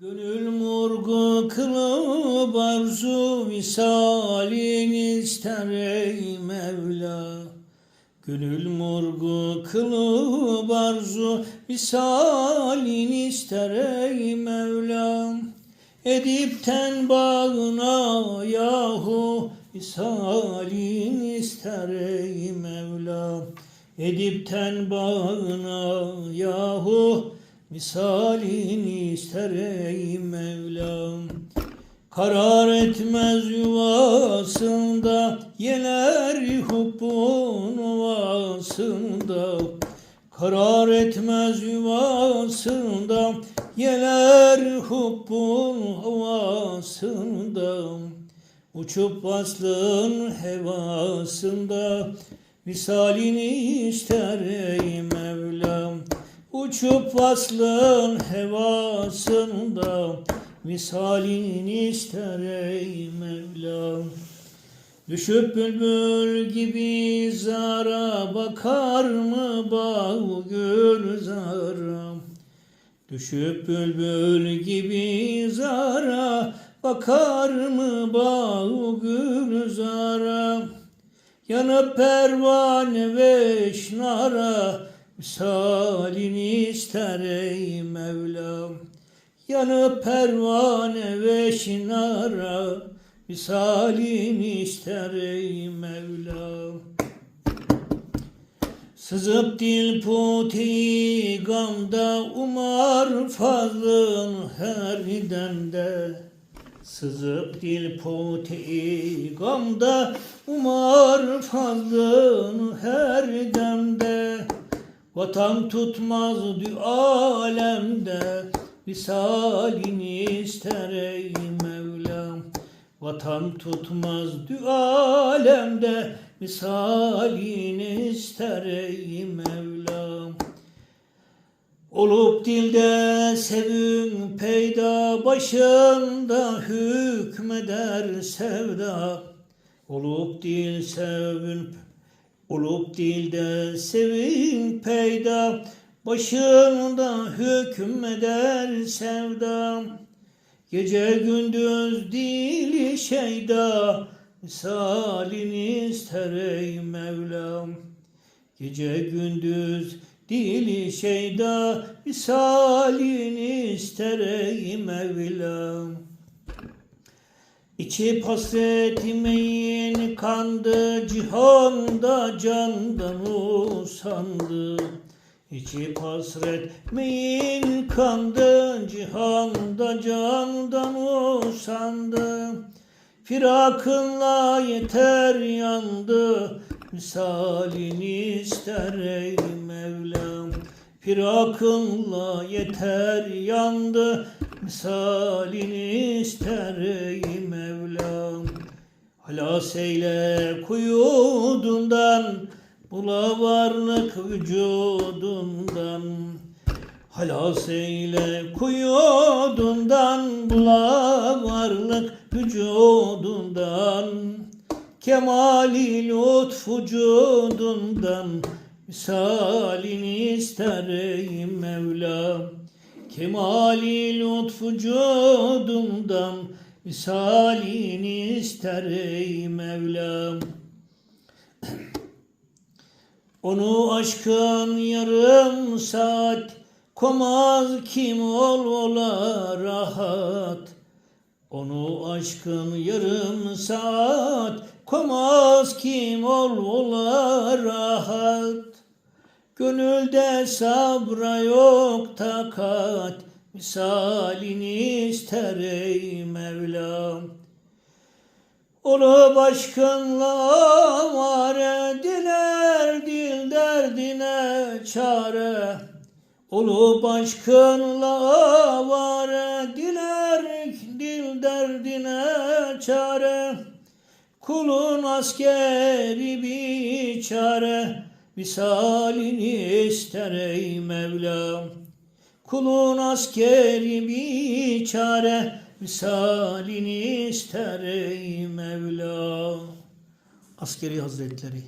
Gönül murgu kılıp arzu visalin ister ey Mevla. Gönül murgu kılıp arzu visalin ister ey Mevla. Edipten bağına yahu visalin ister ey Mevla. Edipten bağına yahu misalini ister ey Mevlam. Karar etmez yuvasında yeler hubbun ovasında. Karar etmez yuvasında yeler hubbun havasında. Uçup vaslın hevasında Misalini ister Uçup vaslın hevasında Misalini ister ey Mevlam. Düşüp bülbül gibi zara Bakar mı bağ gülzara Düşüp bülbül gibi zara Bakar mı bağ gülzara Yanıp pervane ve şnara Misalini ister ey Mevlam Yanıp pervane ve şinara. Misalini ister ey Mevlam Sızıp dil puti gamda umar fazlın her demde Sızıp dil puti gamda umar fazlın her demde Vatan tutmaz alemde Visalini ister ey Mevlam. Vatan tutmaz alemde Misalini ister ey Mevlam. Olup dilde sevim peyda Başında hükmeder sevda. Olup dil sevin Olup dilde sevin peyda Başında hükmeder sevda. Gece gündüz dili şeyda Misalini ister ey Mevlam Gece gündüz dili şeyda Misalini ister ey Mevlam İçi hasretimin kandı Cihanda candan usandı. İçi hasretimin kandı Cihanda candan usandı. Firakınla yeter yandı Misalini ister ey Mevlam Firakınla yeter yandı Misalini ister ey Mevlam. Halas eyle kuyudundan Bula varlık vücudundan. Halas eyle kuyudundan Bula varlık vücudundan. Kemali lütf vücudundan Misalini ister ey Mevlam. Kemali lütf vücudundan Misalini ister ey Onu aşkın yarım saat Komaz kim ol ola rahat. Onu aşkın yarım saat Komaz kim ol ola rahat Gönülde sabra yok takat Misalini ister ey Mevlam. Olup aşkınla var diler dil derdine çare. Olup aşkınla var diler dil derdine çare. Kulun askeri bir çare Misalini ister ey Mevlam Kulun askeri bir çare Misalini ister ey Mevla. Askeri Hazretleri